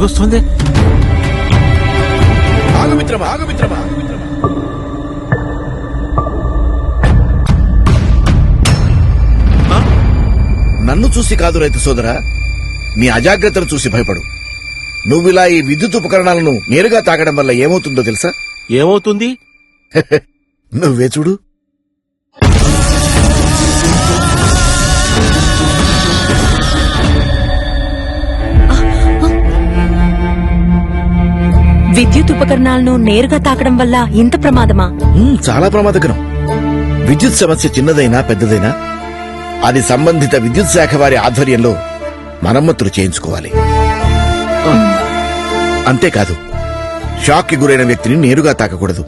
పొగొస్తుంది ఆగు మిత్రమా ఆగు మిత్రమా. నన్ను చూసి కాదు రైతు సోదరా నీ అజాగ్రత్తను చూసి భయపడు. నువ్విలా ఈ విద్యుత్ ఉపకరణాలను నేరుగా తాగడం వల్ల ఏమవుతుందో తెలుసా? ఏమవుతుంది? నువ్వే చూడు. విద్యుత్ ఉపకరణాలను నేరుగా తాకడం వల్ల ఇంత ప్రమాదమా? చాలా ప్రమాదకరం. విద్యుత్ సమస్య చిన్నదైనా పెద్దదైనా అది సంబంధిత విద్యుత్ శాఖ వారి ఆధ్వర్యంలో మరమ్మతులు చేయించుకోవాలి. అంతేకాదు షాక్కి గురైన వ్యక్తిని నేరుగా తాకకూడదు.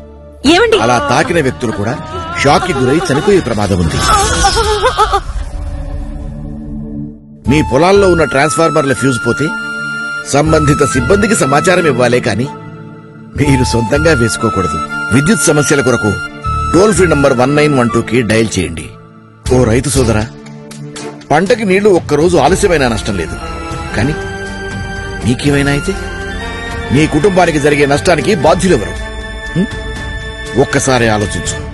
ఏమండి? అలా తాకిన వ్యక్తులు కూడా షాక్కి గురై చనిపోయే ప్రమాదం ఉంది. మీ పొలాల్లో ఉన్న ట్రాన్స్ఫార్మర్ల ఫ్యూజ్ పోతే సంబంధిత సిబ్బందికి సమాచారం ఇవ్వాలే కాని మీరు సొంతంగా వేసుకోకూడదు. విద్యుత్ సమస్యల కొరకు toll free number one nine వన్కి డయల్ చేయండి. ఓ రైతు సోదరా పంటకి నీళ్ళు ఒక్కరోజు ఆలస్యమైన నష్టం లేదు. కానీ నీకేమైనా అయితే? నీ కుటుంబానికి జరిగే నష్టానికి బాధ్యులెవరు? ఒక్కసారి ఆలోచించు